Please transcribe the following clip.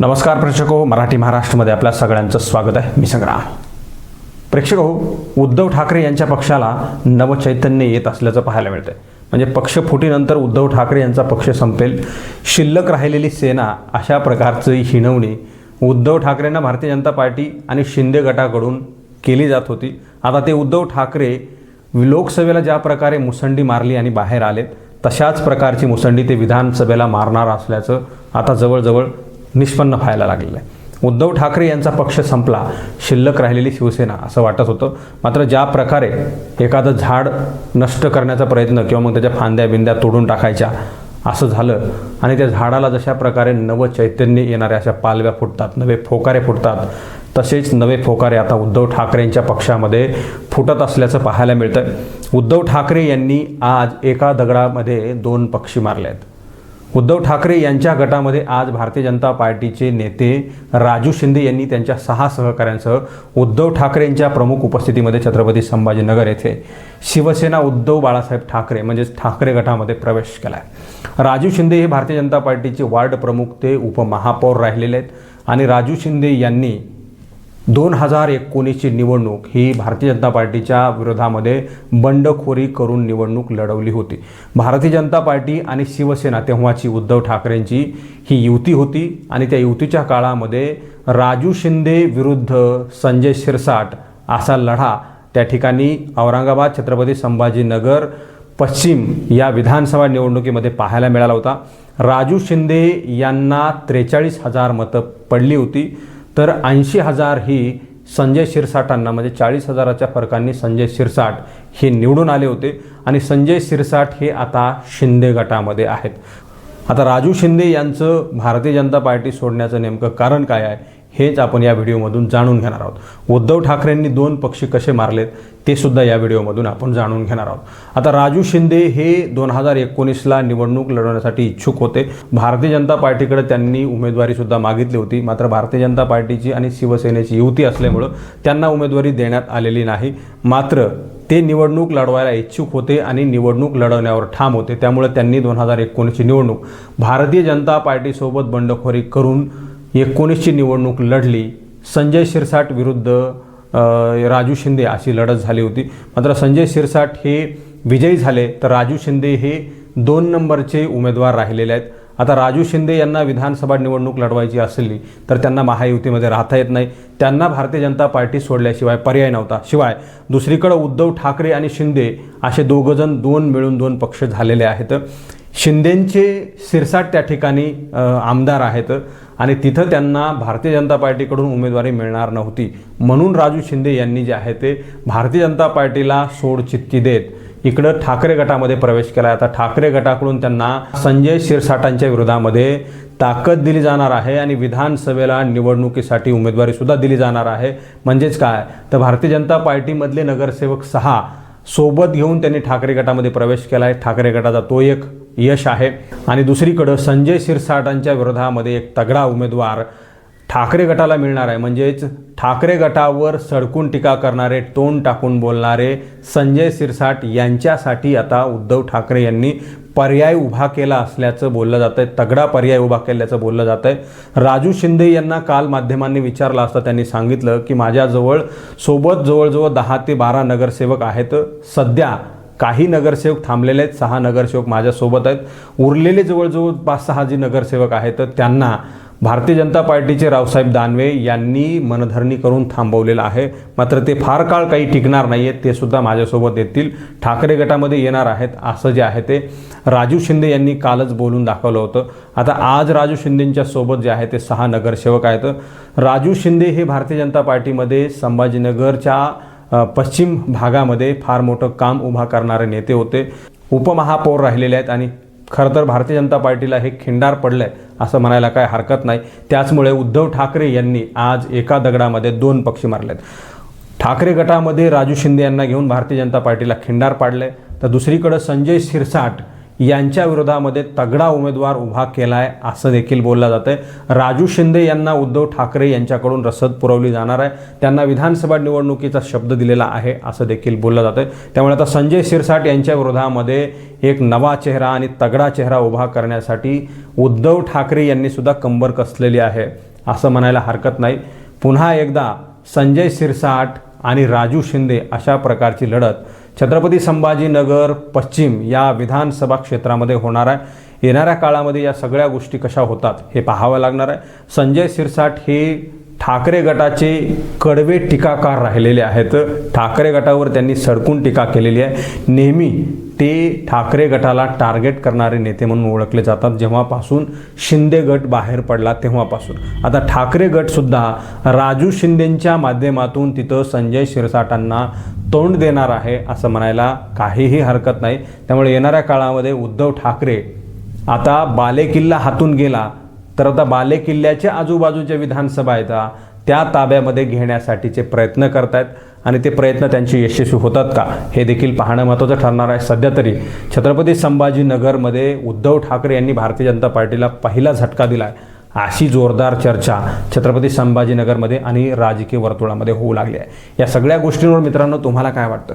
नमस्कार प्रेक्षक हो मराठी महाराष्ट्रमध्ये आपल्या सगळ्यांचं स्वागत आहे. मी संग्राम. प्रेक्षक उद्धव ठाकरे यांच्या पक्षाला नवचैतन्य येत असल्याचं पाहायला मिळतंय. म्हणजे पक्षफुटीनंतर उद्धव ठाकरे यांचा पक्ष संपेल. शिल्लक राहिलेली सेना अशा प्रकारची हिणवणी उद्धव ठाकरेंना भारतीय जनता पार्टी आणि शिंदे गटाकडून केली जात होती. आता ते उद्धव ठाकरे लोकसभेला ज्या प्रकारे मुसंडी मारली आणि बाहेर आलेत तशाच प्रकारची मुसंडी ते विधानसभेला मारणार असल्याचं आता जवळजवळ निष्पन्न व्हायला लागलेलं आहे. उद्धव ठाकरे यांचा पक्ष संपला शिल्लक राहिलेली शिवसेना असं वाटत होतं. मात्र ज्या प्रकारे एखादं झाड नष्ट करण्याचा प्रयत्न किंवा मग त्याच्या फांद्या बिंद्या तोडून टाकायच्या असं झालं. आणि त्या झाडाला जशा प्रकारे नवं चैतन्य येणाऱ्या अशा पालव्या फुटतात नवे फोकारे फुटतात तसेच नवे फोकारे आता उद्धव ठाकरेंच्या पक्षामध्ये फुटत असल्याचं पाहायला मिळतं उद्धव ठाकरे यांनी आज एका दगडामध्ये दोन पक्षी मारले आहेत उद्धव ठाकरे यांच्या गटामध्ये आज भारतीय जनता पार्टीचे नेते राजू शिंदे यांनी त्यांच्या सहा सहकाऱ्यांसह उद्धव ठाकरेंच्या प्रमुख उपस्थितीमध्ये छत्रपती संभाजीनगर येथे शिवसेना उद्धव बाळासाहेब ठाकरे म्हणजेच ठाकरे गटामध्ये प्रवेश केला आहे राजू शिंदे हे भारतीय जनता पार्टीचे वार्ड प्रमुख ते उपमहापौर राहिलेले आहेत. आणि राजू शिंदे यांनी दोन हजार एकोणीसची निवडणूक ही भारतीय जनता पार्टीच्या विरोधामध्ये बंडखोरी करून निवडणूक लढवली होती. भारतीय जनता पार्टी आणि शिवसेना तेव्हाची उद्धव ठाकरेंची ही युती होती आणि त्या युतीच्या काळामध्ये राजू शिंदे विरुद्ध संजय शिरसाट असा लढा त्या ठिकाणी औरंगाबाद छत्रपती संभाजीनगर पश्चिम या विधानसभा निवडणुकीमध्ये पाहायला मिळाला होता. राजू शिंदे यांना त्रेचाळीस हजार मतं पडली होती. तर ऐंशी हजार ही संजय शिरसाटांना म्हणजे चाळीस हजाराच्या फरकांनी संजय शिरसाट हे निवडून आले होते. आणि संजय शिरसाट हे आता शिंदे गटामध्ये आहेत. आता राजू शिंदे यांचं भारतीय जनता पार्टी सोडण्याचं नेमकं कारण काय आहे? हेच आपण या व्हिडिओमधून जाणून घेणार आहोत. उद्धव ठाकरेंनी दोन पक्षी कसे मारलेत ते सुद्धा या व्हिडिओमधून आपण जाणून घेणार आहोत. आता राजू शिंदे हे दोन हजार एकोणीसला निवडणूक लढवण्यासाठी इच्छुक होते. भारतीय जनता पार्टीकडे त्यांनी उमेदवारी सुद्धा मागितली होती. मात्र भारतीय जनता पार्टीची आणि शिवसेनेची युती असल्यामुळं त्यांना उमेदवारी देण्यात आलेली नाही. मात्र ते निवडणूक लढवायला इच्छुक होते आणि निवडणूक लढवण्यावर ठाम होते. त्यामुळे त्यांनी दोन हजार एकोणीसची निवडणूक भारतीय जनता पार्टीसोबत बंडखोरी करून एकोणीसची निवडणूक लढली. संजय शिरसाट विरुद्ध राजू शिंदे अशी लढत झाली होती. मात्र संजय शिरसाट हे विजयी झाले तर राजू शिंदे हे दोन नंबरचे उमेदवार राहिलेले आहेत. आता राजू शिंदे यांना विधानसभा निवडणूक लढवायची असली तर त्यांना महायुतीमध्ये राहता येत नाही. त्यांना भारतीय जनता पार्टी सोडल्याशिवाय पर्याय नव्हता. शिवाय दुसरीकडं उद्धव ठाकरे आणि शिंदे असे दोघंजण दोन मिळून दोन पक्ष झालेले आहेत. शिंदेंचे सिरसाट त्या ठिकाणी आमदार आहेत. आणि तिथं त्यांना भारतीय जनता पार्टीकडून उमेदवारी मिळणार नव्हती. म्हणून राजू शिंदे यांनी जे आहे ते भारतीय जनता पार्टीला सोडचित्ती देत इकडं ठाकरे गटामध्ये प्रवेश केला आता ठाकरे गटाकडून त्यांना संजय शिरसाटांच्या विरोधामध्ये ताकद दिली जाणार आहे आणि विधानसभेला निवडणुकीसाठी उमेदवारीसुद्धा दिली जाणार आहे. म्हणजेच काय? तर भारतीय जनता पार्टीमधले नगरसेवक सहा सोबत घेऊन त्यांनी ठाकरे गटामध्ये प्रवेश केला आहे ठाकरे गटाचा तो एक यश आहे. आणि दुसरीकडं संजय शिरसाटांच्या विरोधामध्ये एक तगडा उमेदवार ठाकरे गटाला मिळणार आहे. म्हणजेच ठाकरे गटावर सडकून टीका करणारे तोंड टाकून बोलणारे संजय शिरसाट यांच्यासाठी आता उद्धव ठाकरे यांनी पर्याय उभा केला असल्याचं बोललं जातं आहे तगडा पर्याय उभा केल्याचं बोललं जातं आहे राजू शिंदे यांना काल माध्यमांनी विचारलं असता त्यांनी सांगितलं की माझ्याजवळ सोबत जवळजवळ दहा ते बारा नगरसेवक आहेत. सध्या काही नगरसेवक थांबलेले आहेत सहा नगरसेवक माझ्यासोबत आहेत. उरलेले जवळजवळ पाच सहा जे नगरसेवक आहेत त्यांना भारतीय जनता पार्टीचे रावसाहेब दानवे यांनी मनधरणी करून थांबवलेलं आहे. मात्र ते फार काळ काही टिकणार नाही आहेत ते सुद्धा माझ्यासोबत येतील. ठाकरे गटामध्ये येणार आहेत असं जे आहे ते राजू शिंदे यांनी कालच बोलून दाखवलं होतं. आता आज राजू शिंदेंच्या सोबत जे आहे ते सहा नगरसेवक आहेत. राजू शिंदे हे भारतीय जनता पार्टीमध्ये संभाजीनगरच्या पश्चिम भागामध्ये फार मोठं काम उभा करणारे नेते होते. उपमहापौर राहिलेले आहेत आणि खरं तर भारतीय जनता पार्टीला हे खिंडार पडलं आहे असं म्हणायला काय हरकत नाही. त्याचमुळे उद्धव ठाकरे यांनी आज एका दगडामध्ये दोन पक्षी मारलेत. ठाकरे गटामध्ये राजू शिंदे यांना घेऊन भारतीय जनता पार्टीला खिंडार पाडलंय. तर दुसरीकडं संजय शिरसाट यांच्या विरोधामध्ये तगडा उमेदवार उभा केला आहे असं देखील बोललं जातं आहे राजू शिंदे यांना उद्धव ठाकरे यांच्याकडून रसद पुरवली जाणार आहे. त्यांना विधानसभा निवडणुकीचा शब्द दिलेला आहे असं देखील बोललं जातं आहे त्यामुळे आता संजय शिरसाट यांच्या विरोधामध्ये एक नवा चेहरा आणि तगडा चेहरा उभा करण्यासाठी उद्धव ठाकरे यांनीसुद्धा कंबर कसलेली आहे असं म्हणायला हरकत नाही. पुन्हा एकदा संजय शिरसाट आणि राजू शिंदे अशा प्रकारची लढत छत्रपती संभाजीनगर पश्चिम या विधानसभा क्षेत्रामध्ये होणार आहे. येणाऱ्या काळामध्ये या सगळ्या गोष्टी कशा होतात हे पाहावं लागणार आहे. संजय सिरसाट हे ठाकरे गटाचे कडवे टीकाकार राहिलेले आहेत. ठाकरे गटावर त्यांनी सडकून टीका केलेली आहे. नेहमी ते ठाकरे गटाला टार्गेट करणारे नेते म्हणून ओळखले जातात. जेव्हापासून शिंदे गट बाहेर पडला तेव्हापासून. आता ठाकरे गटसुद्धा राजू शिंदेंच्या माध्यमातून तिथं संजय शिरसाटांना तोंड देणार आहे असं म्हणायला काहीही हरकत नाही. त्यामुळे येणाऱ्या काळामध्ये उद्धव ठाकरे आता बालेकिल्ला हातून गेला. तर आता बालेकिल्ल्याच्या आजूबाजूच्या विधानसभा आहेत. त्या ताब्यामध्ये घेण्यासाठीचे प्रयत्न करतायत आणि ते प्रयत्न त्यांचे यशस्वी होतात का? हे देखील पाहणं महत्त्वाचं ठरणार आहे. सध्या तरी छत्रपती संभाजीनगरमध्ये उद्धव ठाकरे यांनी भारतीय जनता पार्टीला पहिला झटका दिला आहे अशी जोरदार चर्चा छत्रपती संभाजीनगरमध्ये आणि राजकीय वर्तुळामध्ये होऊ लागली आहे. या सगळ्या गोष्टींवर मित्रांनो तुम्हाला काय वाटतं?